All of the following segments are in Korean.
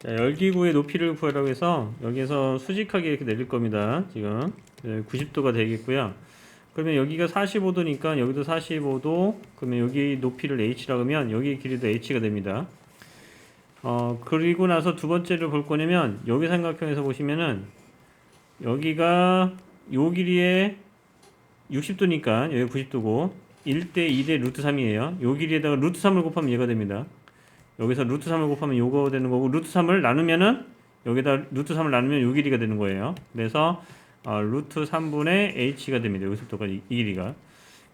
자, 열기구의 높이를 구하라고 해서 여기에서 수직하게 이렇게 내릴 겁니다. 지금 90도가 되겠고요. 그러면 여기가 45도니까 여기도 45도. 그러면 여기 높이를 h라고 하면 여기 길이도 h가 됩니다. 어, 그리고 나서 두 번째를 볼 거냐면 여기 삼각형에서 보시면은 여기가 요 길이에 60도니까 여기 90도고 1대 2대 루트 3이에요. 요 길이에다가 루트 3을 곱하면 얘가 됩니다. 여기서 루트 3을 곱하면 요거 되는 거고 루트 3을 나누면은 여기다 루트 3을 나누면 요 길이가 되는 거예요. 그래서 어, 루트 3분의 h가 됩니다. 여기서부터까지 이 길이가.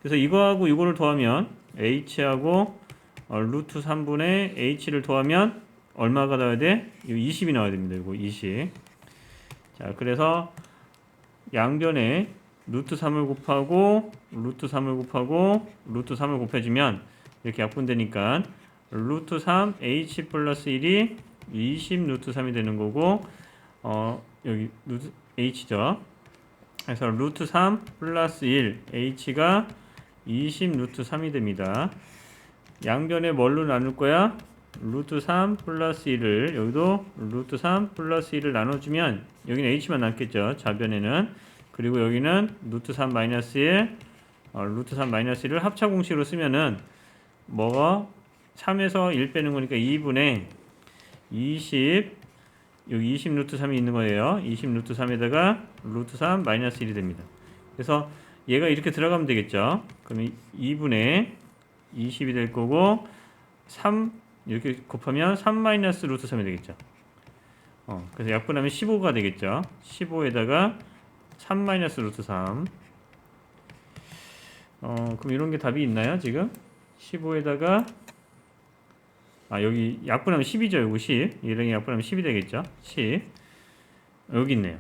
그래서 이거하고 이거를 더하면 h하고 어, 루트 3분의 h를 더하면 얼마가 나와야 돼? 이 20이 나와야 됩니다. 이거 20. 자, 그래서 양변에 루트 3을 곱하고 루트 3을 곱하고 루트 3을 곱해주면 이렇게 약분되니까 루트 3 h 플러스 1이 20 루트 3이 되는 거고 어 여기 루트 h죠. 그래서 루트 3 플러스 1 h가 20 루트 3이 됩니다. 양변에 뭘로 나눌 거야? 루트 3 플러스 1을 여기도 루트 3 플러스 1을 나눠주면 여기는 h만 남겠죠. 좌변에는 그리고 여기는 루트 3 마이너스 1 어, 루트 3 마이너스 1을 합차 공식으로 쓰면은 뭐가 3에서 1 빼는 거니까 2분의 20 여기 20 루트 3이 있는 거예요. 20 루트 3에다가 루트 3 마이너스 1이 됩니다. 그래서 얘가 이렇게 들어가면 되겠죠. 그러면 2분의 20이 될 거고 3 이렇게 곱하면 3 마이너스 루트 3이 되겠죠. 어, 그래서 약분하면 15가 되겠죠. 15에다가 3 마이너스 루트 3. 어, 그럼 이런 게 답이 있나요, 지금? 15에다가 아, 여기 약분하면 10이죠, 요거 10. 이런 게 약분하면 10이 되겠죠. 10. 여기 있네요.